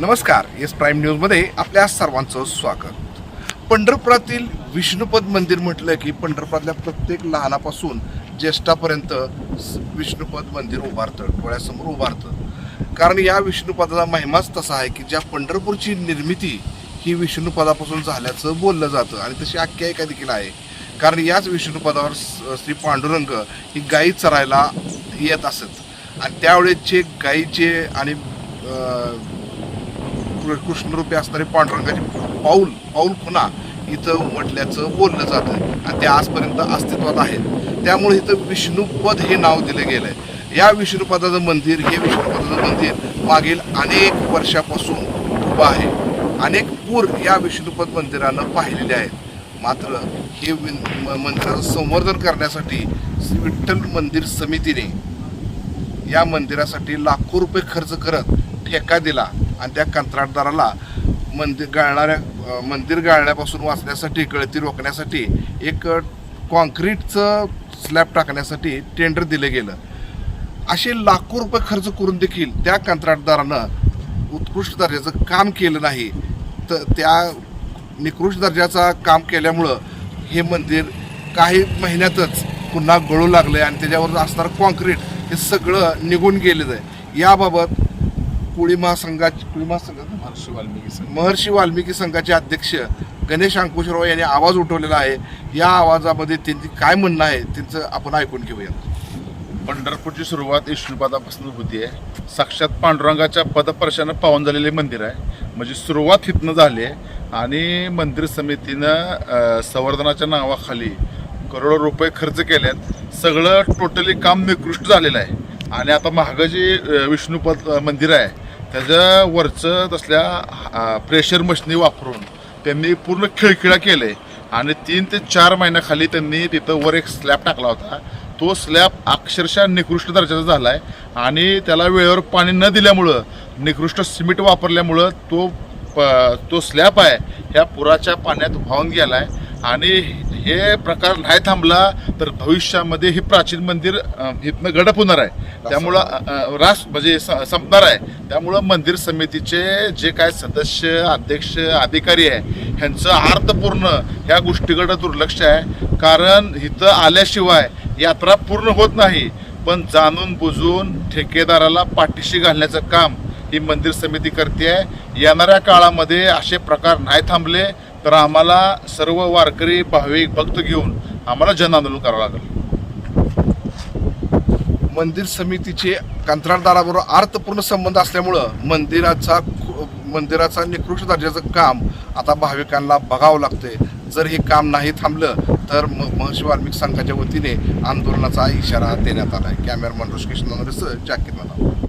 नमस्कार. Yes prime न्यूजमध्ये आपल्या सर्वांचं स्वागत. पंढरपुरातील विष्णुपद मंदिर म्हटलं की पंढरपुरातल्या प्रत्येक लहानापासून ज्येष्ठापर्यंत विष्णुपद मंदिर उभारतं डोळ्यासमोर उभारतं. कारण या विष्णुपदाचा महिमाच तसा आहे की ज्या पंढरपूरची निर्मिती ही विष्णुपदापासून झाल्याचं बोललं जातं आणि तशी आख्यायिका देखील आहे. कारण याच विष्णुपदावर श्री पांडुरंग ही गायी चरायला येत असत. आणि त्यावेळेचे गायीचे आणि कृष्णरूपी असणारे पांडुरंगाची पाऊल पाऊल खुणा इथं म्हटल्याचं बोललं जातं आणि ते आजपर्यंत अस्तित्वात आहेत. त्यामुळे इथं विष्णुपद हे नाव दिलं गेलं आहे या विष्णुपदाचं मंदिर हे विष्णुपदाचं मंदिर मागील अनेक वर्षापासून उभं आहे. अनेक पूर या विष्णुपद मंदिरानं पाहिलेले आहेत. मात्र हे मंदिराचं संवर्धन करण्यासाठी श्री विठ्ठल मंदिर समितीने या मंदिरासाठी लाखो रुपये खर्च करत ठेका दिला. आणि त्या कंत्राटदाराला मंदिर गाळणाऱ्या मंदिर गाळण्यापासून वाचण्यासाठी गळती रोखण्यासाठी एक कॉन्क्रीटचं स्लॅब टाकण्यासाठी टेंडर दिलं गेलं. असे लाखो रुपये खर्च करून देखील त्या कंत्राटदारानं उत्कृष्ट दर्जाचं काम केलं नाही. तर त्या निकृष्ट दर्जाचा काम केल्यामुळं हे मंदिर काही महिन्यातच पुन्हा गळू लागलं आहे आणि त्याच्यावर असणारं कॉन्क्रीट हे सगळं निघून गेलेलं आहे. याबाबत कुळी महासंघाची कुळी महासंघ महर्षी वाल्मिकी संघ. महर्षी वाल्मिकी संघाचे अध्यक्ष गणेश अंकुशराव यांनी आवाज उठवलेला आहे. या आवाजामध्ये त्यांची काय म्हणणं आहे त्यांचं आपण ऐकून घेऊया पंढरपूरची सुरुवात विष्णुपदापासून होती आहे. साक्षात पांडुरंगाच्या पदपर्शानं पावन झालेले मंदिर आहे. म्हणजे सुरुवात इथनं झाली आहे. आणि मंदिर समितीनं संवर्धनाच्या नावाखाली करोडो रुपये खर्च केलेत. सगळं टोटली काम निकृष्ट झालेलं आहे. आणि आता महागं जे विष्णुपद मंदिर आहे त्याच्या वरचं तसल्या प्रेशर मशिनी वापरून त्यांनी पूर्ण खिळखिळा केले. आणि तीन ते चार महिन्याखाली त्यांनी तिथं वर एक स्लॅब टाकला होता. तो स्लॅब अक्षरशः निकृष्ट दर्जाचा झाला आहे आणि त्याला वेळेवर पाणी न दिल्यामुळं निकृष्ट सिमेंट वापरल्यामुळं तो प- तो स्लॅब आहे ह्या पुराच्या पाण्यात वाहून गेला आहे आणि हे प्रकार नाही थांबला तर भविष्यामध्ये हे प्राचीन मंदिर इथनं गडप होणार आहे. त्यामुळं रास म्हणजे स- संपणार आहे. त्यामुळं मंदिर समितीचे जे काय सदस्य अध्यक्ष अधिकारी आहे ह्यांचं अर्थपूर्ण ह्या गोष्टीकडं दुर्लक्ष आहे. कारण इथं आल्याशिवाय यात्रा पूर्ण होत नाही. पण जाणून बुजून ठेकेदाराला पाठीशी घालण्याचं काम ही मंदिर समिती करते आहे येणाऱ्या काळामध्ये असे प्रकार नाही थांबले. तर आम्हाला सर्व वारकरी भाविक भक्त घेऊन आम्हाला जनआंदोलन करावं लागेल. मंदिर समितीचे कंत्राटदाराबरोबर अर्थपूर्ण संबंध असल्यामुळं मंदिराचा मंदिराचा निकृष्ट दर्जाचं काम आता भाविकांना बघावं लागतंय. जर हे काम नाही थांबलं तर म महर्षी वाल्मिक संघाच्या वतीने आंदोलनाचा इशारा देण्यात आला आहे कॅमेरामन ऋषिकेश नंदरेसह जाकीर नाना